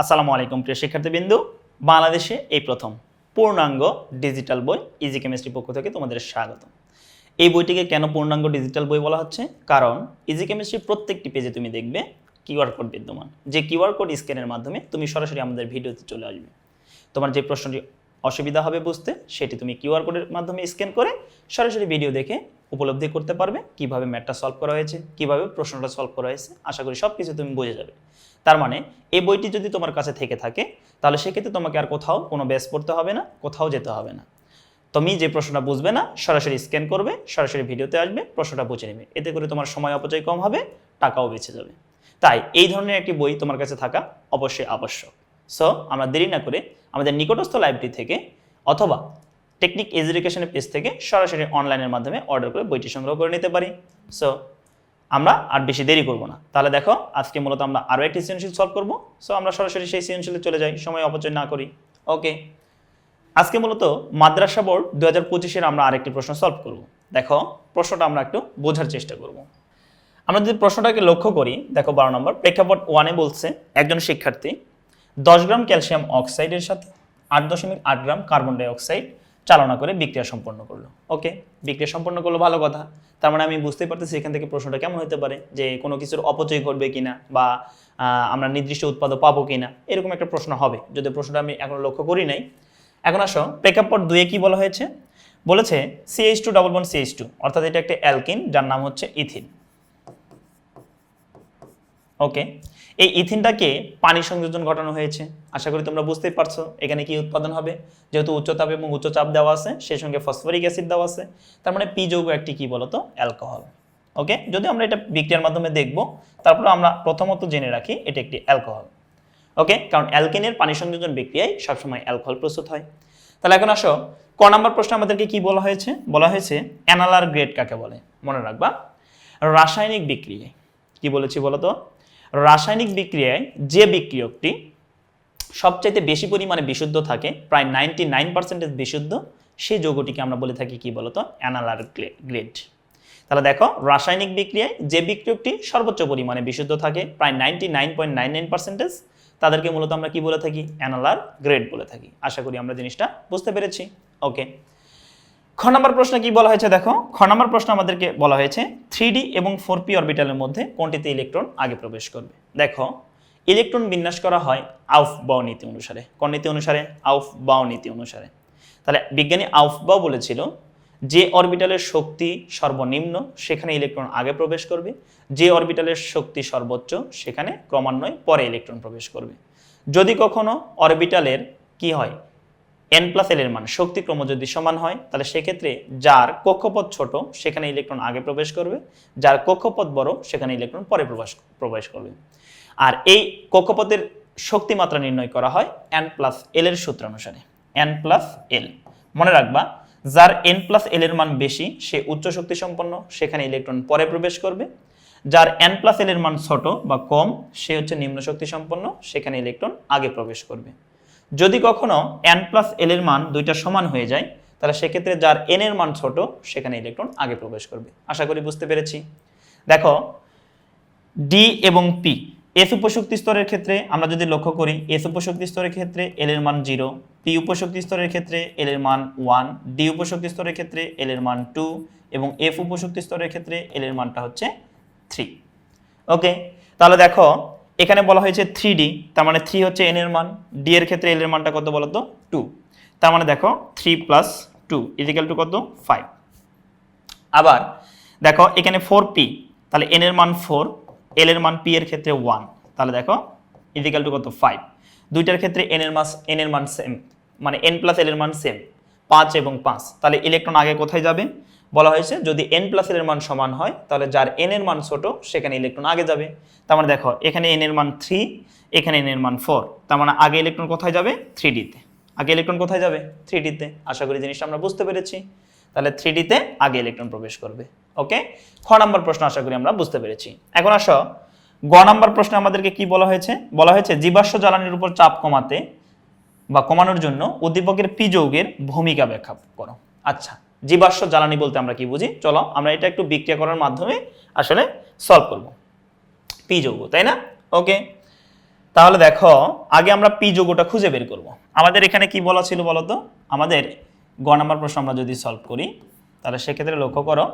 আসসালামু আলাইকুম, প্রিয় শিক্ষার্থীবৃন্দু। বাংলাদেশে এই প্রথম পূর্ণাঙ্গ ডিজিটাল বই ইজি কেমিস্ট্রি পক্ষ থেকে তোমাদের স্বাগত এই বইটিকে কেন পূর্ণাঙ্গ ডিজিটাল বই বলা হচ্ছে? কারণ ইজি কেমিস্ট্রির প্রত্যেকটি পেজে তুমি দেখবে কিউআর কোড বিদ্যমান। যে কিউআর কোড স্ক্যানের মাধ্যমে তুমি সরাসরি আমাদের ভিডিওতে চলে আসবে। তোমার যে প্রশ্নটি অসুবিধা হবে বুঝতে, সেটি তুমি কিউআর কোডের মাধ্যমে স্ক্যান করে সরাসরি ভিডিও দেখে উপলব্ধি করতে পারবে, কীভাবে ম্যাটটা সলভ করা হয়েছে, কীভাবে প্রশ্নটা সলভ করা হয়েছে, আশা করি সব কিছু তুমি বুঝে যাবে। তার মানে এই বইটি যদি তোমার কাছে থেকে থাকে, তাহলে সেক্ষেত্রে তোমাকে আর কোথাও কোনো ব্যাস পড়তে হবে না, কোথাও যেতে হবে না। তুমি যে প্রশ্নটা বুঝবে না, সরাসরি স্ক্যান করবে, সরাসরি ভিডিওতে আসবে, প্রশ্নটা বুঝে নেবে। এতে করে তোমার সময় অপচয় কম হবে, টাকাও বেঁচে যাবে। তাই এই ধরনের একটি বই তোমার কাছে থাকা অবশ্যই আবশ্যক। সো আমরা দেরি না করে আমাদের নিকটস্থ লাইব্রেরি থেকে অথবা টেকনিক এডুকেশনের পেজ থেকে সরাসরি অনলাইনের মাধ্যমে অর্ডার করে বইটি সংগ্রহ করে নিতে পারি। সো আমরা আর বেশি দেরি করব না। তাহলে দেখো, আজকে মূলত আমরা আরও একটি সৃজনশীল সলভ করব। সো আমরা সরাসরি সেই সৃজনশীলে চলে যাই, সময় অপচয় না করি। ওকে আজকে মূলত মাদ্রাসা বোর্ড দু হাজার পঁচিশের আমরা আরেকটি প্রশ্ন সলভ করব। দেখো, প্রশ্নটা আমরা একটু বোঝার চেষ্টা করব। আমরা যদি প্রশ্নটাকে লক্ষ্য করি, দেখো বারো নম্বর, প্রেক্ষাপট ওয়ানে বলছে, একজন শিক্ষার্থী দশ গ্রাম ক্যালসিয়াম অক্সাইডের সাথে আট দশমিক আট গ্রাম কার্বন ডাই অক্সাইড চালনা করে বিক্রিয়া সম্পন্ন করল। ওকে? বিক্রিয়া সম্পন্ন করল ভালো কথা। তার মানে আমি বুঝতেই পারতেছি এখান থেকে প্রশ্নটা কেমন হতে পারে, যে কোনো কিছুর অপচয় ঘটবে কিনা বা আমরা নির্দিষ্ট উৎপাদক পাবো কিনা, এরকম একটা প্রশ্ন হবে। যদি প্রশ্নটা আমি এখন লক্ষ্য করি নাই। এখন আসো, প্রেক্ষাপট দুয়ে কি বলা হয়েছে? বলেছে CH two double bond CH two অর্থাৎ এটা একটা অ্যালকিন, যার নাম হচ্ছে ইথিন। ওকে? এই ইথিনটাকে পানি সংযোজন ঘটানো হয়েছে। আশা করি তোমরা বুঝতেই পারছ এখানে কি উৎপাদন হবে। যেহেতু উচ্চ তাপ এবং উচ্চ চাপ দেওয়া আছে, সেই সঙ্গে ফসফরিক অ্যাসিড দেওয়া আছে। তার মানে পি যৌগ একটি কি বলতো? অ্যালকোহল। ওকে? যদি আমরা এটা বিক্রিয়ার মাধ্যমে দেখব, তারপর আমরা প্রথমত জেনে রাখি এটা একটি অ্যালকোহল। ওকে? কারণ অ্যালকেনের পানি সংযোজন বিক্রিয়ায় সবসময় অ্যালকোহল প্রস্তুত হয়। তাহলে এখন আসো, ক নাম্বার প্রশ্ন আমাদেরকে কি বলা হয়েছে? বলা হয়েছে অ্যানালার গ্রেড কাকে বলে? মনে রাখবা। রাসায়নিক বিক্রিয়ায়। কি বলেছি বলতো? রাসায়নিক বিক্রিয়ায় যে বিক্রিয়কটি সবচাইতে বেশি পরিমাণে বিশুদ্ধ থাকে, প্রায় নাইনটি নাইন পার্সেন্টেজ বিশুদ্ধ, সেই যৌগটিকে আমরা বলে থাকি কি বলতো? অ্যানালার গ্রেড তাহলে দেখো, রাসায়নিক বিক্রিয়ায় যে বিক্রিয়কটি সর্বোচ্চ পরিমাণে বিশুদ্ধ থাকে, প্রায় ninety nine point nine nine percentage তাদেরকে মূলত আমরা কি বলে থাকি? অ্যানালার গ্রেড বলে থাকি। আশা করি আমরা জিনিসটা বুঝতে পেরেছি। ওকে। খ নম্বর প্রশ্ন কি বলা হয়েছে দেখো? খ নম্বর প্রশ্ন আমাদেরকে বলা হয়েছে থ্রি এবং ফোর পি অরবিটালের মধ্যে কোনটিতে ইলেকট্রন আগে প্রবেশ করবে? দেখো ইলেকট্রন বিন্যাস করা হয় আউফ বাও নীতি অনুসারে। কোন নীতি অনুসারে? আউফ বাও নীতি অনুসারে। তাহলে বিজ্ঞানী আউফ বাও বলেছিল, যে অরবিটালের শক্তি সর্বনিম্ন, সেখানে ইলেকট্রন আগে প্রবেশ করবে। যে অরবিটালের শক্তি সর্বোচ্চ, সেখানে ক্রমান্বয়ে পরে ইলেকট্রন প্রবেশ করবে। যদি কখনো অরবিটালের কি হয়? এন প্লাস এল এর মান শক্তি ক্রম যদি সমান হয়, তাহলে সেক্ষেত্রে যার কক্ষপথ ছোট, সেখানে ইলেকট্রন আগে প্রবেশ করবে, যার কক্ষপথ বড়, সেখানে ইলেকট্রন পরে প্রবেশ প্রবেশ করবে। আর এই কক্ষপথের শক্তি মাত্রা নির্ণয় করা হয় এন প্লাস এল এর সূত্র অনুসারে। এন প্লাস এল মনে রাখবা, যার এন প্লাস এল এর মান বেশি, সে উচ্চ শক্তি সম্পন্ন, সেখানে ইলেকট্রন পরে প্রবেশ করবে। যার এন প্লাস এল এর মান ছোট বা কম, সে হচ্ছে নিম্ন শক্তি সম্পন্ন, সেখানে ইলেকট্রন আগে প্রবেশ করবে। যদি কখনো এন প্লাস এল এর মান দুইটা সমান হয়ে যায়, তাহলে সেক্ষেত্রে যার এন এর মান ছোট, সেখানে ইলেকট্রন আগে প্রবেশ করবে। আশা করি বুঝতে পেরেছি। দেখো ডি এবং পি এস উপশক্তি স্তরের ক্ষেত্রে আমরা যদি লক্ষ্য করি এস উপশক্তি স্তরের ক্ষেত্রে এল এর মান জিরো পি উপশক্তি স্তরের ক্ষেত্রে এল এর মান ওয়ান ডি উপশক্তি স্তরের ক্ষেত্রে এল এর মান টু এবং এফ উপশক্তি স্তরের ক্ষেত্রে এল এর মানটা হচ্ছে থ্রি ওকে তাহলে দেখো এখানে বলা হয়েছে থ্রি ডি তার মানে থ্রি হচ্ছে এন এর মান ডি এর ক্ষেত্রে এল এর মানটা কত বলো তো টু তার মানে দেখো three plus two is equal to কত? ফাইভ আবার, দেখো, এখানে ফোর পি তাহলে এন এর মান ফোর এল এর মান পি এর ক্ষেত্রে ওয়ান তাহলে দেখো ইজিক্যাল টু কত? ফাইভ দুইটার ক্ষেত্রে এন এর মাস এন এর মান সেম মানে এন প্লাস এল এর মান সেম পাঁচ এবং পাঁচ। তাহলে ইলেকট্রন আগে কোথায় যাবে? বলা হয়েছে, যদি এন প্লাস এর মান সমান হয়, তাহলে যার এন এর মান ছোট, সেখানে ইলেকট্রন আগে যাবে। তার মানে দেখো, এখানে এন এর মান থ্রি এখানে এন এর মান ফোর তার মানে আগে ইলেকট্রন কোথায় যাবে? থ্রি ডিতে আগে ইলেকট্রন কোথায় যাবে? থ্রি ডিতে আশা করি জিনিসটা আমরা বুঝতে পেরেছি। তাহলে থ্রি ডিতে আগে ইলেকট্রন প্রবেশ করবে। ওকে? খ নাম্বার প্রশ্ন আশা করি আমরা বুঝতে পেরেছি। এখন আসো, গ নাম্বার প্রশ্নে আমাদেরকে কি বলা হয়েছে? বলা হয়েছে, জীবাশ্ম জ্বালানির উপর চাপ কমাতে বা কমানোর জন্য উদ্দীপকের পি যৌগের ভূমিকা ব্যাখ্যা করো। আচ্ছা জীবাশ্ম জ্বালানি বলতে আমরা কি বুঝি? চলো, আমরা এটা একটু বিক্রিয়া করার মাধ্যমে আসলে সলভ করব। পি যৌগ, তাই না? ওকে তাহলে দেখো, আগে আমরা পি যোগটা খুঁজে বের করব। আমাদের এখানে কি বলা ছিল বলো তো? আমাদের গ নাম্বার প্রশ্ন আমরা যদি সলভ করি, তাহলে সেক্ষেত্রে লক্ষ্য করো,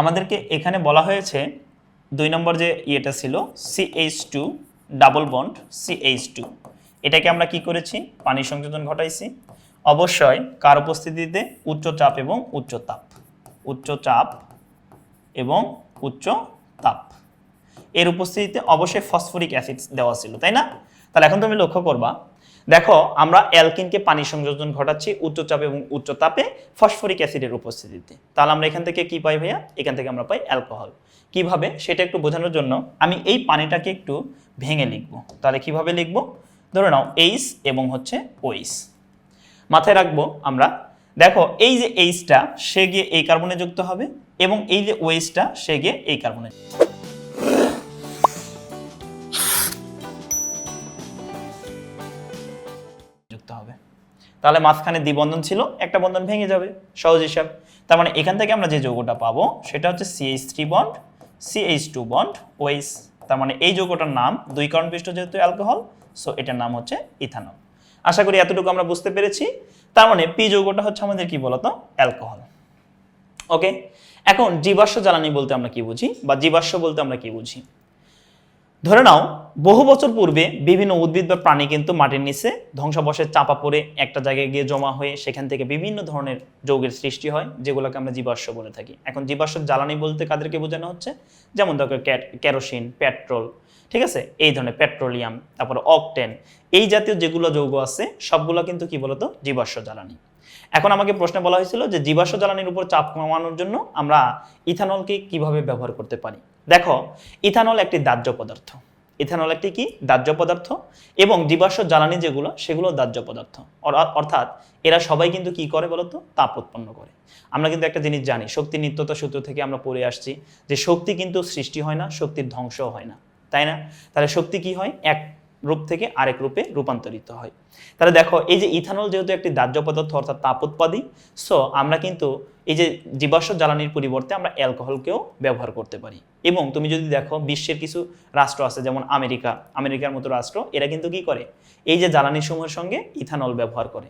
আমাদেরকে এখানে বলা হয়েছে দুই নম্বর যে ইয়েটা ছিল CH two double bond CH two এটাকে আমরা কি করেছি? পানি সংযোজন ঘটাইছি। অবশ্যই কার উপস্থিতিতে? উচ্চ চাপ এবং উচ্চ তাপ। উচ্চ চাপ এবং উচ্চ তাপ। এর উপস্থিতিতে অবশ্যই ফসফরিক অ্যাসিড দেওয়া ছিল, তাই না? তাহলে এখন তুমি লক্ষ্য করবা, দেখো আমরা অ্যালকিনকে পানি সংযোজন ঘটাচ্ছি উচ্চ চাপ এবং উচ্চ তাপে ফসফরিক অ্যাসিডের উপস্থিতিতে। তাহলে আমরা এখান থেকে কি পাই ভাইয়া? এখান থেকে আমরা পাই অ্যালকোহল। কীভাবে? সেটা একটু বোঝানোর জন্য আমি এই পানিটাকে একটু ভেঙে লিখব। তাহলে কীভাবে লিখব? ধরে নাও এইচ এবং হচ্ছে ওইস মাথায় রাখব আমরা। দেখো, এই যে এইচটা সে গিয়ে এই কার্বনে যুক্ত হবে এবং এই যে ওয়েসটা সে গিয়ে এই কার্বনে যুক্ত হবে। তাহলে মাঝখানে দ্বিবন্ধন ছিল, একটা বন্ধন ভেঙে যাবে, সহজ হিসাব। তার মানে এখান থেকে আমরা যে যৌগটা পাবো, সেটা হচ্ছে CH three bond CH two bond ওয়েস তার মানে এই যৌগটার নাম, দুই কারণ বিশিষ্ট যেহেতু অ্যালকোহল সো এটার নাম হচ্ছে ইথানল আশা করি এতটুকু আমরা বুঝতে পেরেছি। তার মানে পি যৌগটা হচ্ছে আমাদের কি বলতো? অ্যালকোহল। ওকে? এখন জীবাশ্ম জ্বালানি বলতে আমরা কি বুঝি? বা জীবাশ্ম বলতে আমরা কি বুঝি? ধরে নাও, বহু বছর পূর্বে বিভিন্ন উদ্ভিদ বা প্রাণী কিন্তু মাটির নিচে ধ্বংসাবশের চাপা পড়ে একটা জায়গায় গিয়ে জমা হয়ে সেখান থেকে বিভিন্ন ধরনের যৌগের সৃষ্টি হয়, যেগুলোকে আমরা জীবাশ্ম বলে থাকি। এখন জীবাশ্ম জ্বালানি বলতে কাদেরকে বোঝানো হচ্ছে? যেমন ধরো ক্যারোসিন, পেট্রোল ঠিক আছে? এই ধরনের পেট্রোলিয়াম, তারপর অকটেন, এই জাতীয় যেগুলো যৌগ আছে, সবগুলো কিন্তু কি বলতো? জীবাশ্ম জ্বালানি। এখন আমাকে প্রশ্নে বলা হয়েছিল যে জীবাশ্ম জ্বালানির উপর চাপ কমানোর জন্য আমরা ইথানলকে কীভাবে ব্যবহার করতে পারি? দেখো, ইথানল একটি দাহ্য পদার্থ। ইথানল একটি কি? দাহ্য পদার্থ। এবং জীবাশ্ম জ্বালানি যেগুলো, সেগুলো দাহ্য পদার্থ। অর্থাৎ এরা সবাই কিন্তু কি করে বলতো? তাপ উৎপন্ন করে। আমরা কিন্তু একটা জিনিস জানি, শক্তি নিত্যতা সূত্র থেকে আমরা পড়ে আসছি যে শক্তি কিন্তু সৃষ্টি হয় না, শক্তির ধ্বংসও হয় না। তাই না? তাহলে শক্তি কি হয়? এক রূপ থেকে আরেক রূপে রূপান্তরিত হয়। তাহলে দেখো, এই যে ইথানল যেহেতু একটি দাহ্য পদার্থ, অর্থাৎ তাপ উৎপাদী সো আমরা কিন্তু এই যে জীবাশ্ম জ্বালানির পরিবর্তে আমরা অ্যালকোহলকেও ব্যবহার করতে পারি। এবং তুমি যদি দেখো, বিশ্বের কিছু রাষ্ট্র আছে, যেমন আমেরিকা, আমেরিকার মতো রাষ্ট্র, এরা কিন্তু কি করে? এই যে জ্বালানি সমূহের সঙ্গে ইথানল ব্যবহার করে।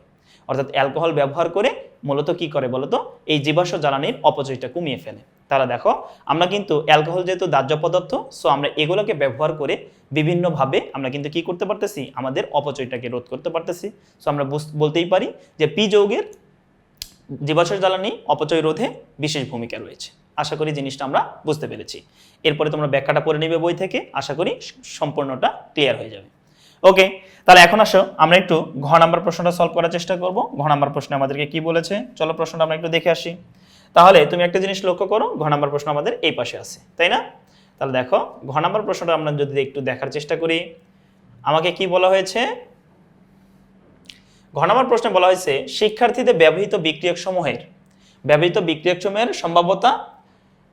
অর্থাৎ অ্যালকোহল ব্যবহার করে মূলত কি করে বলতো এই জীবাশ্ম জ্বালানির অপচয়টা কমিয়ে ফেলে। তারা দেখো, আমরা কিন্তু অ্যালকোহল যেহেতু দাহ্য পদার্থ সো আমরা এগুলোকে ব্যবহার করে বিভিন্নভাবে আমরা কিন্তু কি করতে পারতেছি? আমাদের অপচয়টাকে রোধ করতে পারতেছি। সো আমরা বলতেই পারি যে পি যৌগের জীবাশ্ম জ্বালানি অপচয় রোধে বিশেষ ভূমিকা রয়েছে। আশা করি জিনিসটা আমরা বুঝতে পেরেছি। এরপরে তোমরা ব্যাখ্যাটা পড়ে নেবে বই থেকে। আশা করি সম্পূর্ণটা ক্লিয়ার হয়ে যাবে। ওকে তাহলে এখন আসো, আমরা একটু ঘ নাম্বার প্রশ্নটা সলভ করার চেষ্টা করব। ঘ নাম্বার প্রশ্নে আমাদেরকে কি বলেছে? চলো প্রশ্নটা আমরা একটু দেখে আসি। তাহলে তুমি একটা জিনিস লক্ষ্য করো, ঘ নাম্বার প্রশ্ন আমাদের এই পাশে আছে, তাই না? তাহলে দেখো, ঘ নাম্বার প্রশ্নটা আমরা যদি একটু দেখার চেষ্টা করি, আমাকে কি বলা হয়েছে? ঘ নম্বর প্রশ্নে বলা হয়েছে, শিক্ষার্থীদের ব্যবহৃত বিক্রিয়ক সমূহের, ব্যবহৃত বিক্রিয়ক সমূহের সম্ভাব্যতা,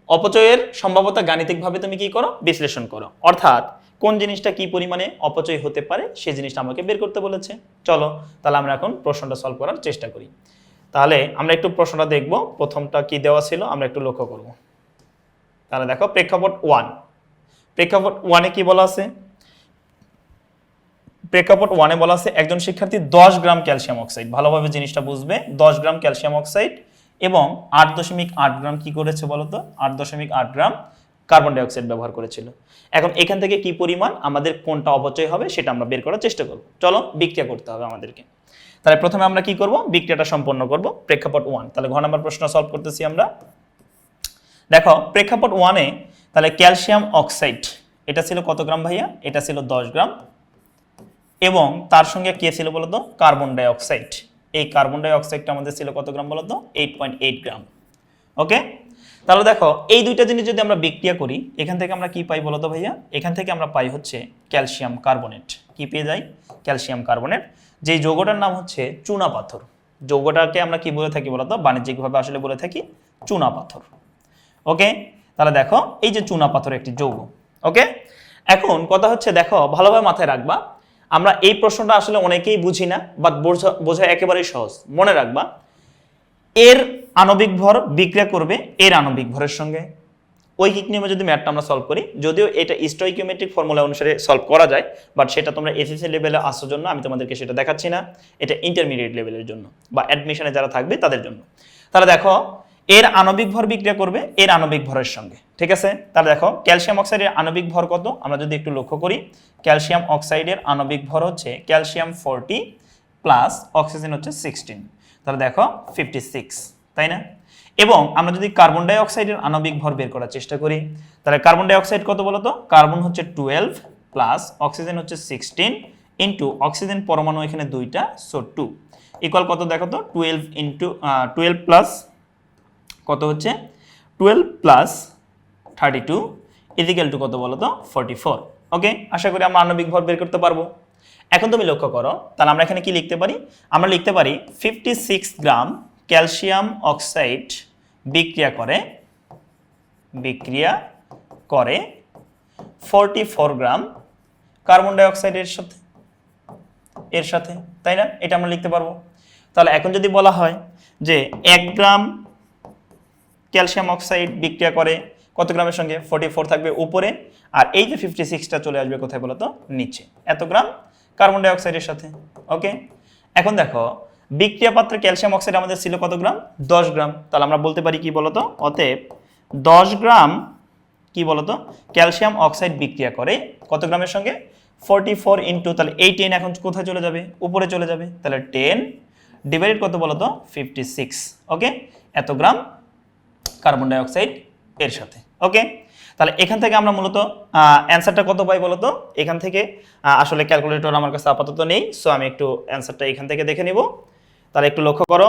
অপচয়ের সম্ভাব্যতা গাণিতিকভাবে তুমি কি করো? বিশ্লেষণ করো। অর্থাৎ কোন জিনিসটা কি পরিমাণে অপচয় হতে পারে সেই জিনিসটা আমাকে বের করতে বলেছে। চলো, তাহলে আমরা এখন প্রশ্নটা সলভ করার চেষ্টা করি। তাহলে আমরা একটু প্রশ্নটা দেখব, প্রথমটা কি দেওয়া ছিল, আমরা একটু লক্ষ্য করব। তাহলে দেখো, প্রেক্ষাপট ওয়ান প্রেক্ষাপট ওয়ানে কি বলা আছে? প্রেক্ষাপট ওয়ানে বলা আছে, একজন শিক্ষার্থী দশ গ্রাম ক্যালসিয়াম অক্সাইড। ভালোভাবে জিনিসটা বুঝবে, দশ গ্রাম ক্যালসিয়াম অক্সাইড এবং আট দশমিক আট গ্রাম কি করেছে বলতো? আট দশমিক আট গ্রাম কার্বন ডাইঅক্সাইড ব্যবহার করেছিল। এখন এখান থেকে কি পরিমাণ, আমাদের কোনটা অপচয় হবে সেটা আমরা বের করার চেষ্টা করব। চলো বিক্রিয়া করতে হবে আমাদেরকে। তাহলে প্রথমে আমরা কি করব? বিক্রিয়াটা সম্পন্ন করব। প্রেক্ষাপট ওয়ান তাহলে ঘ নম্বর প্রশ্ন সলভ করতেছি আমরা। দেখো, প্রেক্ষাপট ওয়ানে তাহলে ক্যালসিয়াম অক্সাইড, এটা ছিল কত গ্রাম ভাইয়া? এটা ছিল দশ গ্রাম। এবং তার সঙ্গে কে ছিল বলতো? Carbon dioxide. এই কার্বন ডাইঅক্সাইডটা আমাদের ছিল কত গ্রাম বলতো? Eight point eight gram. Okay তাহলে দেখো, এই দুইটা জিনিস যদি আমরা বিক্রিয়া করি, এখান থেকে আমরা কি পাই বলতো ভাইয়া? এখান থেকে আমরা পাই হচ্ছে ক্যালসিয়াম কার্বনেট। কি পেয়ে যাই? Calcium carbonate. যেই যৌগটার নাম হচ্ছে চুনা পাথর। যৌগটাকে আমরা কি বলে থাকি বলতো বাণিজ্যিকভাবে আসলে বলে থাকি চুনা পাথর। ওকে? তাহলে দেখো, এই যে চুনা পাথর একটি যৌগ। ওকে? এখন কথা হচ্ছে, দেখো, ভালোভাবে মাথায় রাখবা। আমরা এই প্রশ্নটা আসলে অনেকেই বুঝি না বাট বোঝা বোঝা একেবারেই সহজ। মনে রাখবা, এর আণবিক ভর বিক্রিয়া করবে এর আণবিক ভরের সঙ্গে। ঐকিক নিয়মে যদি ম্যাথটা আমরা সলভ করি, যদিও এটা স্টোইকিওমেট্রিক ফর্মুলা অনুসারে সলভ করা যায় বাট সেটা তোমরা এসএসসি লেভেলে আসার জন্য আমি তোমাদেরকে সেটা দেখাচ্ছি না। এটা ইন্টারমিডিয়েট লেভেলের জন্য বা অ্যাডমিশনে যারা থাকবে তাদের জন্য। তাহলে দেখো, এর আণবিক ভর বিক্রিয়া করবে এর আণবিক ভরের সঙ্গে, ঠিক আছে? তাহলে দেখো ক্যালসিয়াম অক্সাইডের আণবিক ভর কত? আমরা যদি একটু লক্ষ্য করি ক্যালসিয়াম অক্সাইডের আণবিক ভর হচ্ছে ক্যালসিয়াম ফোরটি প্লাস অক্সিজেন হচ্ছে সিক্সটিন তাহলে দেখো ফিফটি সিক্স তাই না? এবং আমরা যদি কার্বন ডাইঅক্সাইডের আণবিক ভর বের করার চেষ্টা করি, তাহলে কার্বন ডাইঅক্সাইড কত বলতো? কার্বন হচ্ছে টুয়েলভ প্লাস অক্সিজেন হচ্ছে সিক্সটিন ইন্টু অক্সিজেন পরমাণু এখানে দুইটা সো টু ইকুয়াল কত দেখো তো? টুয়েলভ ইন্টু টুয়েলভ প্লাস কত হচ্ছে? Twelve plus thirty two is equal to কত বলো তো ফোরটি ফোর ওকে আশা করি আমরা আণবিক ভর বের করতে পারব। এখন তুমি লক্ষ্য করো, তাহলে আমরা এখানে কি লিখতে পারি? আমরা লিখতে পারি fifty six gram calcium oxide বিক্রিয়া করে বিক্রিয়া করে ফোরটি ফোর গ্রাম কার্বন ডাইঅক্সাইডের সাথে, এর সাথে, তাই না? এটা আমরা লিখতে পারব। তাহলে এখন যদি বলা হয় যে এক গ্রাম ক্যালসিয়াম অক্সাইড বিক্রিয়া করে কত গ্রামের সঙ্গে? ফোর্টি ফোর থাকবে উপরে, আর এই যে ফিফটি সিক্সটা চলে আসবে কোথায় বলো তো নিচে। এত গ্রাম কার্বন ডাইঅক্সাইডের সাথে ওকে এখন দেখো বিক্রিয়া পাত্রে ক্যালসিয়াম অক্সাইড আমাদের ছিল কত গ্রাম? দশ গ্রাম। তাহলে আমরা বলতে পারি কি বলতো? অতএব দশ গ্রাম কি বলতো? ক্যালসিয়াম অক্সাইড বিক্রিয়া করে কত গ্রামের সঙ্গে? ফোরটি ফোর ইন্টু তাহলে এই টেন এখন কোথায় চলে যাবে? উপরে চলে যাবে। তাহলে টেন ডিভাইডেড কত বলতো? ফিফটি সিক্স ওকে এত গ্রাম কার্বন ডাইঅক্সাইড এর সাথে। ওকে তাহলে এখান থেকে আমরা মূলত অ্যান্সারটা কত পাই বলতো? এখান থেকে আসলে ক্যালকুলেটর আমার কাছে আপাতত নেই সো আমি একটু অ্যান্সারটা এখান থেকে দেখে নিব। তাহলে একটু লক্ষ্য করো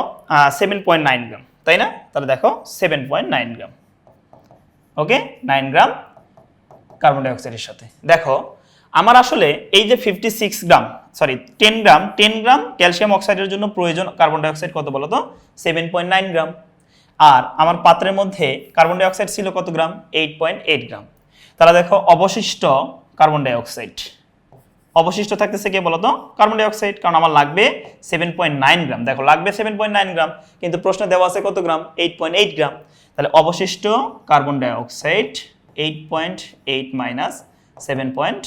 সেভেন পয়েন্ট নাইন গ্রাম, তাই না? তাহলে দেখো seven point nine gram okay nine gram carbon ডাইঅক্সাইডের সাথে। দেখো, আমার আসলে এই যে fifty six gram sorry ten gram ten gram calcium অক্সাইডের জন্য প্রয়োজন কার্বন ডাইঅক্সাইড কত বলো তো? Seven point nine gram. আর আমার পাত্রের মধ্যে কার্বন ডাইঅক্সাইড ছিল কত gram? Eight point eight gram. তাহলে দেখো, অবশিষ্ট কার্বন ডাইঅক্সাইড অবশিষ্ট থাকতেছে কে বলতো? কার্বন ডাইঅক্সাইড কারণ আমার লাগবে সেভেন পয়েন্ট নাইন গ্রাম দেখো, লাগবে সেভেন পয়েন্ট নাইন গ্রাম কিন্তু প্রশ্নে দেওয়া আছে কত gram eight point eight gram তাহলে অবশিষ্ট carbon dioxide eight point eight minus seven point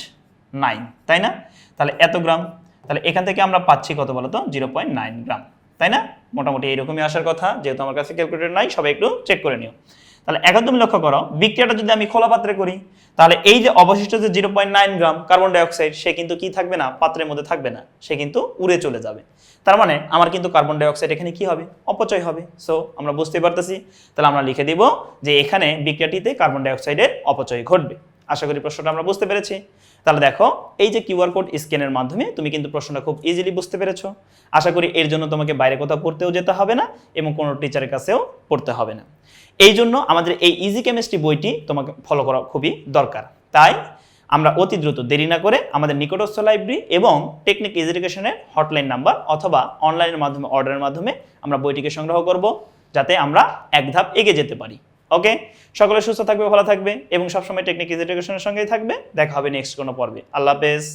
nine তাই না? তাহলে এত গ্রাম তাহলে এখান থেকে আমরা পাচ্ছি কত বলতো? জিরো পয়েন্ট নাইন গ্রাম তাই না? মোটামুটি এইরকমই আসার কথা, যেহেতু আমার কাছে ক্যালকুলেটর নাই, সবাই একটু চেক করে নিও। তাহলে এখন তুমি লক্ষ্য করো, বিক্রিয়াটা যদি আমি খোলা পাত্রে করি, তাহলে এই যে অবশিষ্ট যে zero point nine gram carbon dioxide, সে কিন্তু কি থাকবে না? পাত্রের মধ্যে থাকবে না। সে কিন্তু উড়ে চলে যাবে। তার মানে আমার কিন্তু কার্বন ডাইঅক্সাইড এখানে কি হবে? অপচয় হবে। সো আমরা বুঝতে পারতেছি। তাহলে আমরা লিখে দিব যে এখানে বিক্রিয়াটিতে কার্বন ডাইঅক্সাইডের অপচয় ঘটবে। আশা করি প্রশ্নটা আমরা বুঝতে পেরেছি। তাহলে দেখো, এই যে কিউআর কোড স্ক্যানের মাধ্যমে তুমি কিন্তু প্রশ্নটা খুব ইজিলি বুঝতে পেরেছ। আশা করি এর জন্য তোমাকে বাইরে কোথাও পড়তেও যেতে হবে না এবং কোনো টিচারের কাছেও পড়তে হবে না। এই জন্য আমাদের এই ইজি কেমিস্ট্রি বইটি তোমাকে ফলো করা খুবই দরকার। তাই আমরা অতি দ্রুত দেরি না করে আমাদের নিকটস্থ লাইব্রেরি এবং টেকনিক এডুকেশনের হটলাইন নাম্বার অথবা অনলাইনের মাধ্যমে অর্ডারের মাধ্যমে আমরা বইটিকে সংগ্রহ করব, যাতে আমরা এক ধাপ এগিয়ে যেতে পারি। ওকে সকলে সুস্থ থাকবে, ভালো থাকবে এবং সবসময় টেকনিক এডুকেশনের সঙ্গেই থাকবে। দেখা হবে নেক্সট কোনো পর্বে। আল্লাহ হাফেজ।